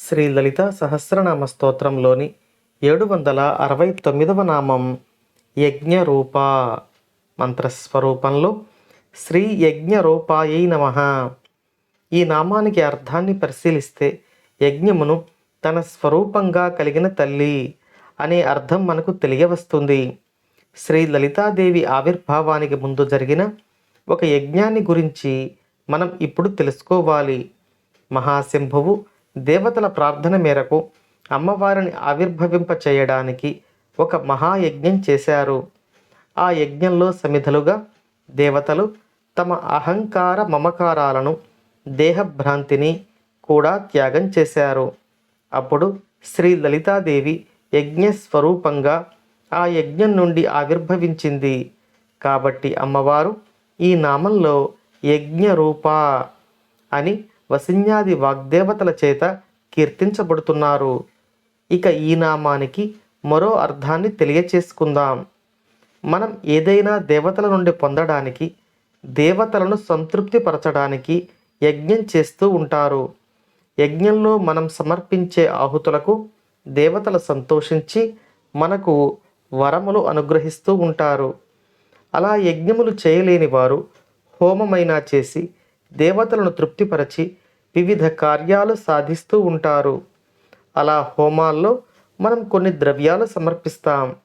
శ్రీ లలిత సహస్రనామ స్తోత్రంలోని ఏడు వందల అరవై తొమ్మిదవ నామం యజ్ఞరూప మంత్రస్వరూపంలో శ్రీ యజ్ఞరూపాయై నమ. ఈ నామానికి అర్థాన్ని పరిశీలిస్తే యజ్ఞమును తన స్వరూపంగా కలిగిన తల్లి అనే అర్థం మనకు తెలియవస్తుంది. శ్రీ లలితాదేవి ఆవిర్భావానికి ముందు జరిగిన ఒక యజ్ఞాన్ని గురించి మనం ఇప్పుడు తెలుసుకోవాలి. మహాశంభువు దేవతల ప్రార్థన మేరకు అమ్మవారిని ఆవిర్భవింప చేయడానికి ఒక మహాయజ్ఞం చేశారు. ఆ యజ్ఞంలో సమిధలుగా దేవతలు తమ అహంకార మమకారాలను దేహభ్రాంతిని కూడా త్యాగం చేశారు. అప్పుడు శ్రీ లలితాదేవి యజ్ఞ స్వరూపంగా ఆ యజ్ఞం నుండి ఆవిర్భవించింది. కాబట్టి అమ్మవారు ఈ నామంలో యజ్ఞరూప అని వసిన్యాది వాగ్దేవతల చేత కీర్తించబడుతున్నారు. ఇక ఈ నామానికి మరో అర్థాన్ని తెలియచేసుకుందాం. మనం ఏదైనా దేవతల నుండి పొందడానికి దేవతలను సంతృప్తిపరచడానికి యజ్ఞం చేస్తూ ఉంటారు. యజ్ఞంలో మనం సమర్పించే ఆహుతులకు దేవతలు సంతోషించి మనకు వరములు అనుగ్రహిస్తూ ఉంటారు. అలా యజ్ఞములు చేయలేని వారు హోమమైనా చేసి దేవతలను తృప్తిపరచి వివిధ కార్యాలు సాధిస్తూ ఉంటారు. అలా హోమాల్లో మనం కొన్ని ద్రవ్యాలు సమర్పిస్తాం.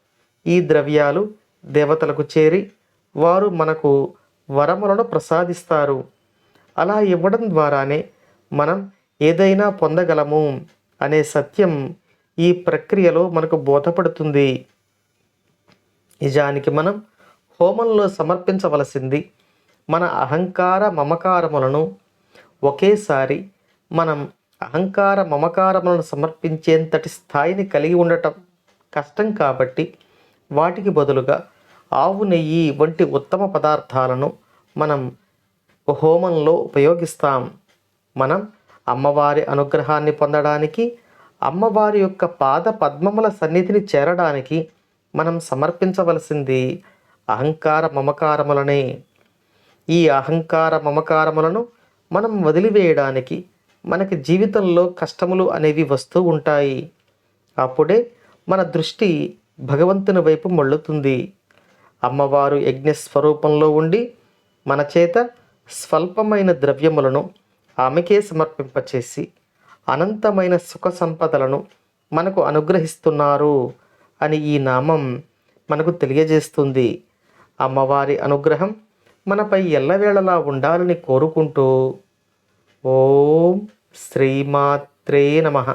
ఈ ద్రవ్యాలు దేవతలకు చేరి వారు మనకు వరములను ప్రసాదిస్తారు. అలా ఇవ్వడం ద్వారానే మనం ఏదైనా పొందగలము అనే సత్యం ఈ ప్రక్రియలో మనకు బోధపడుతుంది. నిజానికి మనం హోమంలో సమర్పించవలసింది మన అహంకార మమకారములను ఒకేసారి మనం అహంకార మమకారములను సమర్పించేంతటి స్థాయిని కలిగి ఉండటం కష్టం కాబట్టి వాటికి బదులుగా ఆవు నెయ్యి వంటి ఉత్తమ పదార్థాలను మనం హోమంలో ఉపయోగిస్తాం. మనం అమ్మవారి అనుగ్రహాన్ని పొందడానికి అమ్మవారి యొక్క పాద పద్మముల సన్నిధిని చేరడానికి మనం సమర్పించవలసింది అహంకార మమకారములనే. ఈ అహంకార మమకారములను మనం వదిలివేయడానికి మనకి జీవితంలో కష్టములు అనేవి వస్తూ ఉంటాయి. అప్పుడే మన దృష్టి భగవంతుని వైపు మళ్ళుతుంది. అమ్మవారు యజ్ఞ స్వరూపంలో ఉండి మన చేత స్వల్పమైన ద్రవ్యములను ఆమెకే సమర్పింపచేసి అనంతమైన సుఖ సంపదలను మనకు అనుగ్రహిస్తున్నారు అని ఈ నామం మనకు తెలియజేస్తుంది. అమ్మవారి అనుగ్రహం మనపై ఎల్లవేళలా ఉండాలని కోరుకుంటూ ఓం శ్రీమాత్రే నమః.